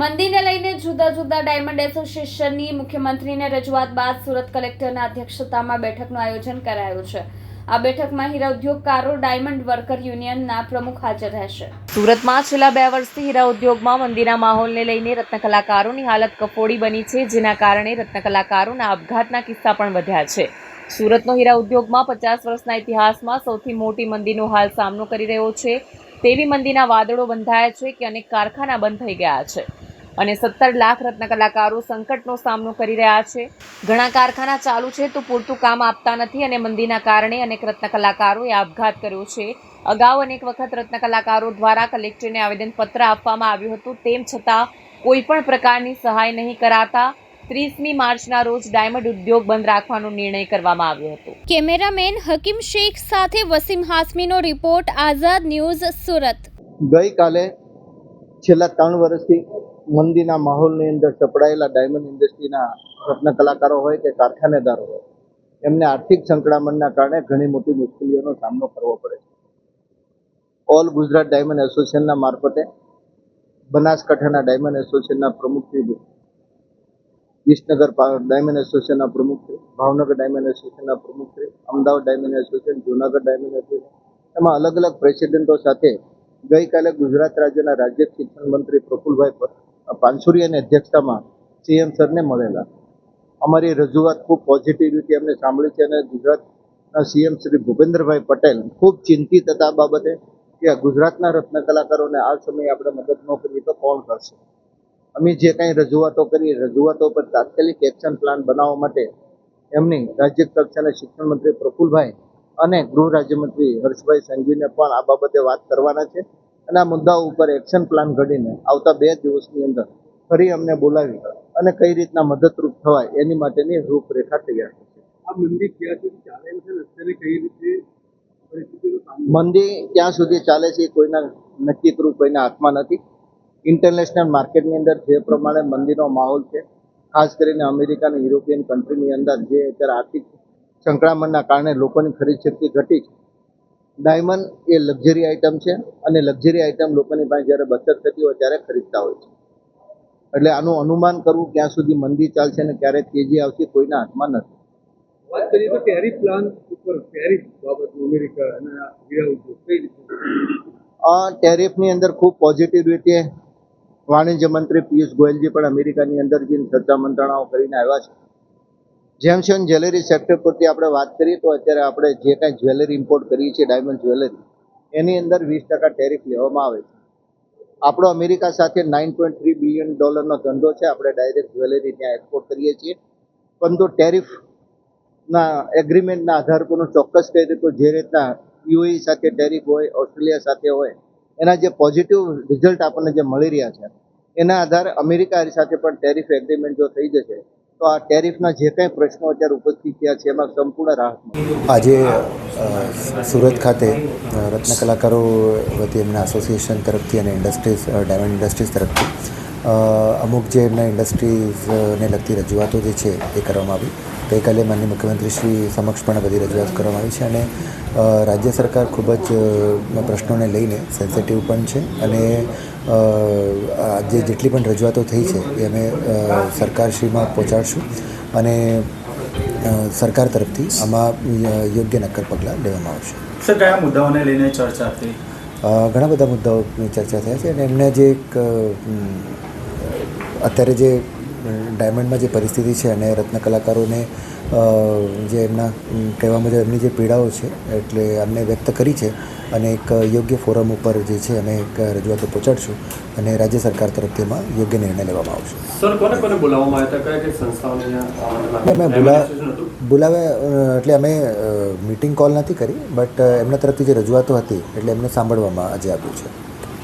મંદીને લઈને જુદા જુદા ડાયમંડ એસોસિએશનની મુખ્યમંત્રીને રજૂઆત બાદ સુરત કલેક્ટરના અધ્યક્ષતામાં બેઠકનું આયોજન કરાયું છે. આ બેઠકમાં હીરા ઉદ્યોગકારો, ડાયમંડ વર્કર યુનિયનના પ્રમુખ હાજર રહેશે. સુરતમાં છેલ્લા બે વર્ષથી હીરા ઉદ્યોગમાં મંદીના માહોલને લઈને રત્ન કલાકારોની હાલત કફોડી બની છે, જેના કારણે રત્નકલાકારોના આપઘાતના કિસ્સા પણ વધ્યા છે. સુરતનો હીરા ઉદ્યોગમાં પચાસ વર્ષના ઇતિહાસમાં સૌથી મોટી મંદીનો હાલ સામનો કરી રહ્યો છે. તેવી મંદીના વાદળો બંધાયા છે કે અનેક કારખાના બંધ થઈ ગયા છે. અને સત્તર લાખ રત્ન કલાકારો સંકટનો સામનો કરી રહ્યા છે. ઘણા કારખાના ચાલુ છે તો પૂરતું કામ આપતા નથી અને મંદીના કારણે અનેક રત્ન કલાકારોએ આપઘાત કર્યો છે. અગાઉ અનેક વખત રત્ન કલાકારો દ્વારા કલેક્ટરને આવેદનપત્ર આપવામાં આવ્યું હતું. તેમ છતાં કોઈ પણ પ્રકારની સહાય નહીં કરાતા ત્રીસમી માર્ચના રોજ ડાયમંડ ઉદ્યોગ બંધ રાખવાનો નિર્ણય કરવામાં આવ્યો હતો. કેમેરામેન હકીમ શેખ સાથે વસીમ હાસમીનો રિપોર્ટ આઝાદ ન્યૂઝ સુરત. ગઈકાલે છેલ્લા ત્રણ વર્ષથી મંદીના માહોલની અંદર સપડાયેલા ડાયમંડ ઇન્ડસ્ટ્રીના રત્ન કલાકારો હોય કે કારખાનેદારો હોય, એમને આર્થિક સંકળામણના કારણે ઘણી મોટી મુશ્કેલીઓનો સામનો કરવો પડે છે. ઓલ ગુજરાત ડાયમંડ એસોસિએશનના મારફતે બનાસકાંઠાના ડાયમંડ એસોસિએશનના પ્રમુખશ્રી વિસનગર ડાયમંડ એસોસિએશનના પ્રમુખશ્રી ભાવનગર ડાયમંડ એસોસિએશનના પ્રમુખશ્રી Ahmedabad diamond association Junagadh diamond association એમાં અલગ અલગ પ્રેસિડેન્ટો સાથે ગઈકાલે ગુજરાત રાજ્યના રાજ્ય શિક્ષણ મંત્રી પ્રફુલભાઈ પાનસુરિયાની અધ્યક્ષતામાં સીએમ સરને મળેલા. અમારી રજૂઆત ખૂબ પોઝિટિવ રીતે અમને સાંભળી છે અને ગુજરાતના સીએમ શ્રી ભૂપેન્દ્રભાઈ પટેલ ખૂબ ચિંતિત હતા બાબતે કે ગુજરાતના રત્ન કલાકારોને આ સમયે આપણે મદદ ન કરીએ તો કોણ કરશે? અમે જે કાંઈ રજૂઆતો કરી, રજૂઆતો પર તાત્કાલિક એક્શન પ્લાન બનાવવા માટે એમની રાજ્ય કક્ષાના શિક્ષણ મંત્રી પ્રફુલભાઈ અને ગૃહ રાજ્યમંત્રી હર્ષભાઈ સંઘવીને પણ આ બાબતે વાત કરવાના છે. અને આ મુદ્દાઓ ઉપર એક્શન પ્લાન ઘડીને આવતા બે દિવસની અંદર ફરી અમને બોલાવી અને કઈ રીતના મદદરૂપ થવાય એની માટેની રૂપરેખા તૈયાર થશે. આ મંદિર ક્યાં સુધી ચાલે છે અત્યારે કઈ રીતે મંદી ક્યાં સુધી ચાલે છે એ કોઈના નક્કી કરવું કોઈના હાથમાં નથી. ઇન્ટરનેશનલ માર્કેટની અંદર જે પ્રમાણે મંદીનો માહોલ છે ખાસ કરીને અમેરિકા અને યુરોપિયન કન્ટ્રીની અંદર જે અત્યારે આર્થિક સંકળામણના કારણે લોકોની ખરીદ શક્તિ ઘટી છે ડાયમંડ એ લક્ઝરી આઇટમ છે અને લક્ઝરી આઇટમ લોકોની પાસે જ્યારે બચત થતી હોય ત્યારે ખરીદતા હોય છે. એટલે આનું અનુમાન કરવું ક્યાં સુધી મંદી ચાલશે અને ક્યારે તેજી આવશે કોઈના હાથમાં નથી. વાત કરીએ તો ટેરિફ પ્લાન ઉપર ટેરિફ બાબત અમેરિકા અને ઉદ્યોગ કઈ રીતે ટેરિફની અંદર ખૂબ પોઝિટિવ રીતે વાણિજ્ય મંત્રી પિયુષ ગોયલજી પણ અમેરિકાની અંદર જે ચર્ચા મંત્રણાઓ કરીને આવ્યા છે. જેમ છે જ્વેલરી સેક્ટર પરથી આપણે વાત કરીએ તો અત્યારે આપણે જે કાંઈ જ્વેલરી ઇમ્પોર્ટ કરીએ છીએ ડાયમંડ જ્વેલરી એની અંદર વીસ ટકા ટેરિફ લેવામાં આવે છે. આપણો અમેરિકા સાથે નાઇન પોઈન્ટ થ્રી બિલિયન ડોલરનો ધંધો છે, આપણે ડાયરેક્ટ જ્વેલરી ત્યાં એક્સપોર્ટ કરીએ છીએ. પરંતુ ટેરિફના એગ્રીમેન્ટના આધાર પર ચોક્કસ કહી દઉં તો જે રીતના યુએઈ સાથે ટેરિફ હોય ઓસ્ટ્રેલિયા સાથે હોય, એના જે પોઝિટિવ રિઝલ્ટ આપણને જે મળી રહ્યા છે, એના આધારે અમેરિકા સાથે પણ ટેરિફ એગ્રીમેન્ટ જો થઈ જશે તો આ ટેરિફના જે કંઈ પ્રશ્નો અત્યારે ઉપસ્થિત થયા છે, એમાં સંપૂર્ણ રાહત આજે સુરત ખાતે રત્ન કલાકારો વતી એમના એસોસિએશન તરફથી અને ઇન્ડસ્ટ્રીઝ ડાયમંડ ઇન્ડસ્ટ્રીઝ તરફથી અમુક જે એમના ઇન્ડસ્ટ્રીઝને લગતી રજૂઆતો જે છે, એ કરવામાં આવી. ગઈકાલે માનનીય મુખ્યમંત્રી શ્રી સમક્ષ પણ બધી રજૂઆત કરવામાં આવી છે અને રાજ્ય સરકાર ખૂબ જ પ્રશ્નોને લઈને સેન્સિટિવ પણ છે અને આજે જેટલી પણ રજૂઆતો થઈ છે એ અમે સરકારશ્રીમાં પહોંચાડશું અને સરકાર તરફથી આમાં યોગ્ય નક્કર પગલાં લેવામાં આવશે. સર કયા મુદ્દાઓને લઈને ચર્ચા થઈ? ઘણા બધા મુદ્દાઓની ચર્ચા થયા છે અને એમને જે એક અત્યારે જે ડાયમંડમાં જે પરિસ્થિતિ છે અને રત્ન કલાકારોને જે એમના કહેવા મુજબ એમની જે પીડાઓ છે એટલે અમને વ્યક્ત કરી છે અને એક યોગ્ય ફોરમ ઉપર જે છે અમે એક રજૂઆતો પહોંચાડશું અને રાજ્ય સરકાર તરફથી એમાં યોગ્ય નિર્ણય લેવામાં આવશે. સર કોને કોને બોલાવવામાં આવ્યા હતા? કયા સંસ્થાઓને અહીંયા અમે બોલા બોલાવ્યા એટલે અમે મિટિંગ કોલ નથી કરી બટ એમના તરફથી જે રજૂઆતો હતી એટલે એમને સાંભળવામાં આજે આવ્યું છે.